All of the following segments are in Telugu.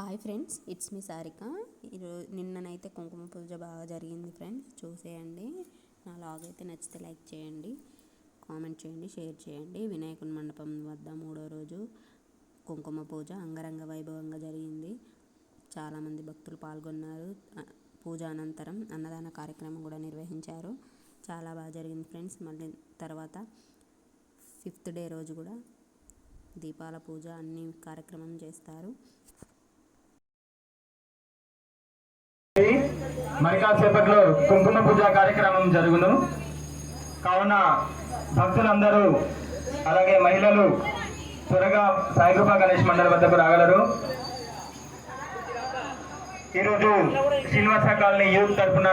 Hi friends it's me Sarika ఈరోజు నిన్ననైతే కుంకుమ పూజ బాగా జరిగింది ఫ్రెండ్స్ చూసేయండి. నా లాగ్ అయితే నచ్చితే లైక్ చేయండి కామెంట్ చేయండి షేర్ చేయండి. వినాయకుని మండపం వద్ద మూడో రోజు కుంకుమ పూజ అంగరంగ వైభవంగా జరిగింది. చాలామంది భక్తులు పాల్గొన్నారు. పూజ అనంతరం అన్నదాన కార్యక్రమం కూడా నిర్వహించారు. చాలా బాగా జరిగింది ఫ్రెండ్స్ మళ్ళీ తర్వాత ఫిఫ్త్ డే రోజు కూడా దీపాల పూజ అన్ని కార్యక్రమం చేస్తారు. మరి కాసేపట్లో కుంకుమ పూజ కార్యక్రమం జరుగును. కావున భక్తులందరూ అలాగే మహిళలు త్వరగా సాయికృప గణేష్ మండలి వద్దకు రాగలరు. ఈరోజు శ్రీనివాస కాలనీ యూత్ తరఫున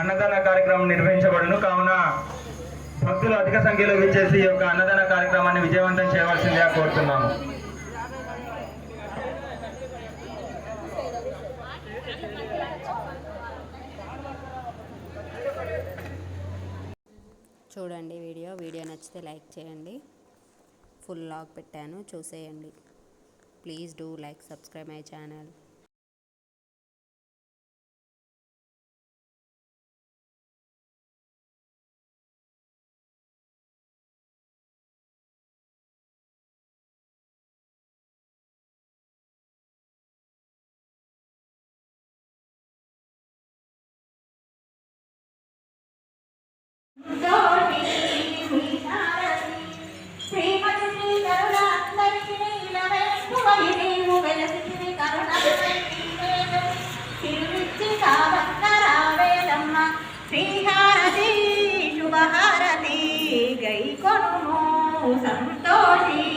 అన్నదాన కార్యక్రమం నిర్వహించబడును. కావున భక్తులు అధిక సంఖ్యలో విచ్చేసి ఈ యొక్క అన్నదాన కార్యక్రమాన్ని విజయవంతం చేయవలసిందిగా కోరుతున్నాము. చూడండి వీడియో. వీడియో నచ్చితే లైక్ చేయండి. ఫుల్ లాగ్ పెట్టాను. చూసేయండి. Please do like subscribe my channel. శ్రీహారతి శుభహారతి గై కొను సంతోషి.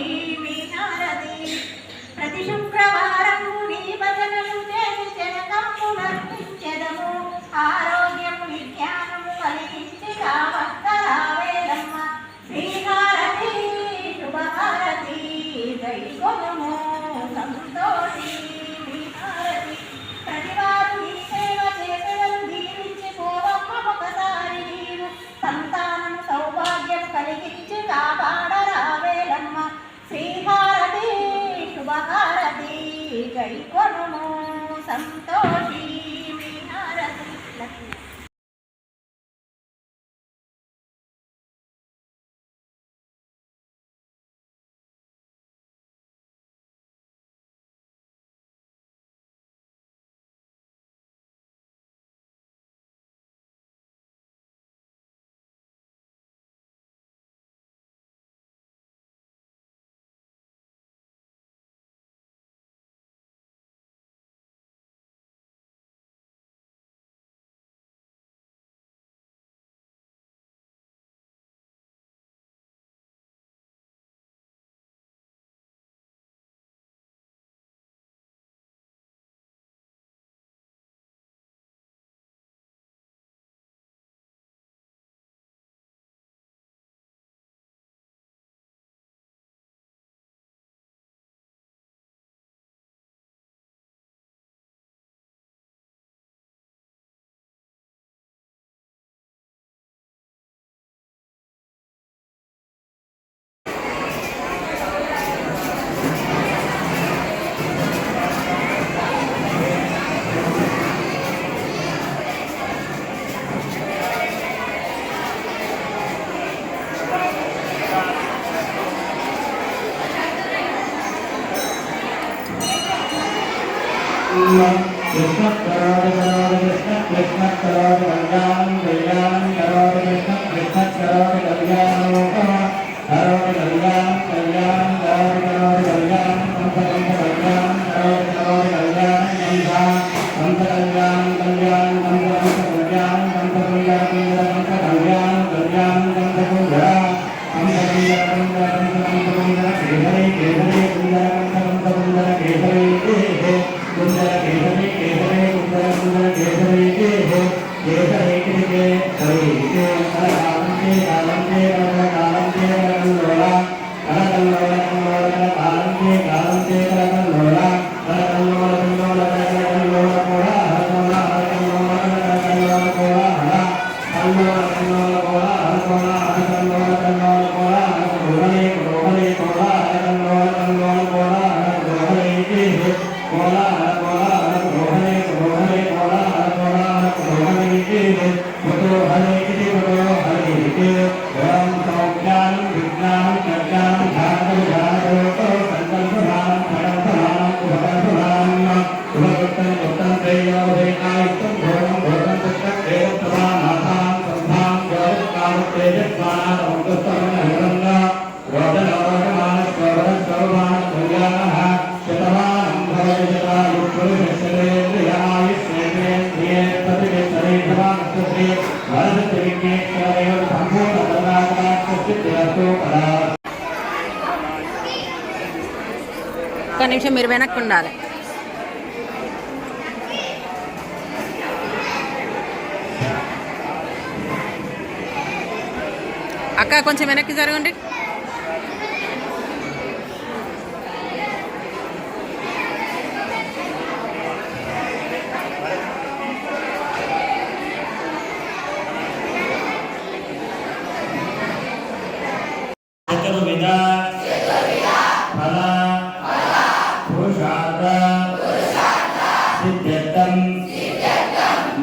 శివ కృష్ణ కరాద కరాద కృష్ణ కృష్ణ కరాద కళ్యాణం కళ్యాణం కరాద కృష్ణ కృష్ణ కరాద కళ్యాణం కరాద కళ్యాణం కళ్యాణం కరాద కరాద కళ్యాణం కంప కంప కళ్యాణం కరాద కరాద కళ్యాణం కంప కంప కళ్యాణం కళ్యాణం కంప కంప కళ్యాణం కంప కళ్యాణం ఒక నిమిషం మీరు వెనక్కి ఉండాలి. అక్క కొంచెం వెనక్కి జరగండి.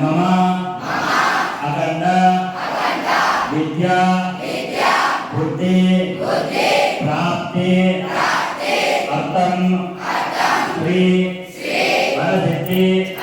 मम अखंड विद्या बुद्धि प्राप्ति अर्थम श्री वरसिद्धि